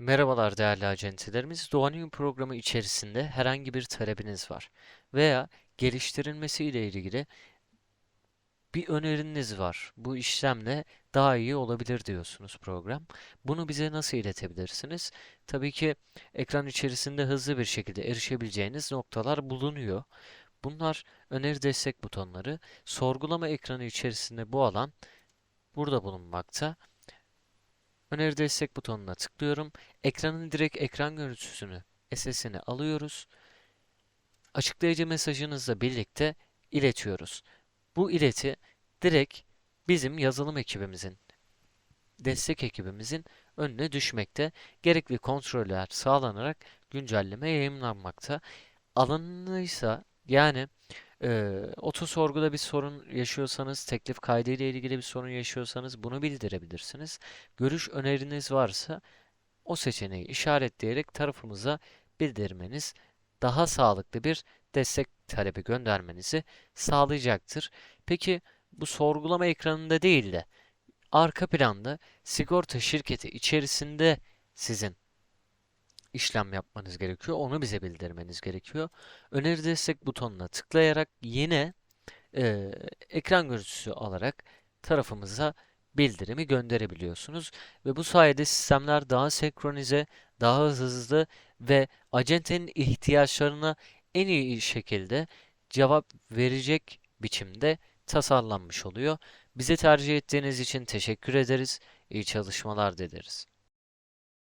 Merhabalar değerli acentilerimiz. Doğanün programı içerisinde herhangi bir talebiniz var veya geliştirilmesi ile ilgili bir öneriniz var. Bu işlemle daha iyi olabilir diyorsunuz program. Bunu bize nasıl iletebilirsiniz? Tabii ki ekran içerisinde hızlı bir şekilde erişebileceğiniz noktalar bulunuyor. Bunlar öneri destek butonları. Sorgulama ekranı içerisinde bu alan burada bulunmakta. Öneri destek butonuna tıklıyorum. Ekranın direkt ekran görüntüsünü, SS'ini alıyoruz. Açıklayıcı mesajınızla birlikte iletiyoruz. Bu ileti direkt bizim yazılım ekibimizin, destek ekibimizin önüne düşmekte. Gerekli kontroller sağlanarak güncelleme yayınlanmakta. Alınlıysa yani e, oto sorguda bir sorun yaşıyorsanız, teklif kaydı ile ilgili bir sorun yaşıyorsanız bunu bildirebilirsiniz. Görüş öneriniz varsa o seçeneği işaretleyerek tarafımıza bildirmeniz daha sağlıklı bir destek talebi göndermenizi sağlayacaktır. Peki bu sorgulama ekranında değil de arka planda sigorta şirketi içerisinde sizin işlem yapmanız gerekiyor. Onu bize bildirmeniz gerekiyor. Öneri destek butonuna tıklayarak yine e, ekran görüntüsü alarak tarafımıza bildirimi gönderebiliyorsunuz. Ve bu sayede sistemler daha senkronize, daha hızlı ve acentenin ihtiyaçlarına en iyi şekilde cevap verecek biçimde tasarlanmış oluyor. Bize tercih ettiğiniz için teşekkür ederiz. İyi çalışmalar dileriz.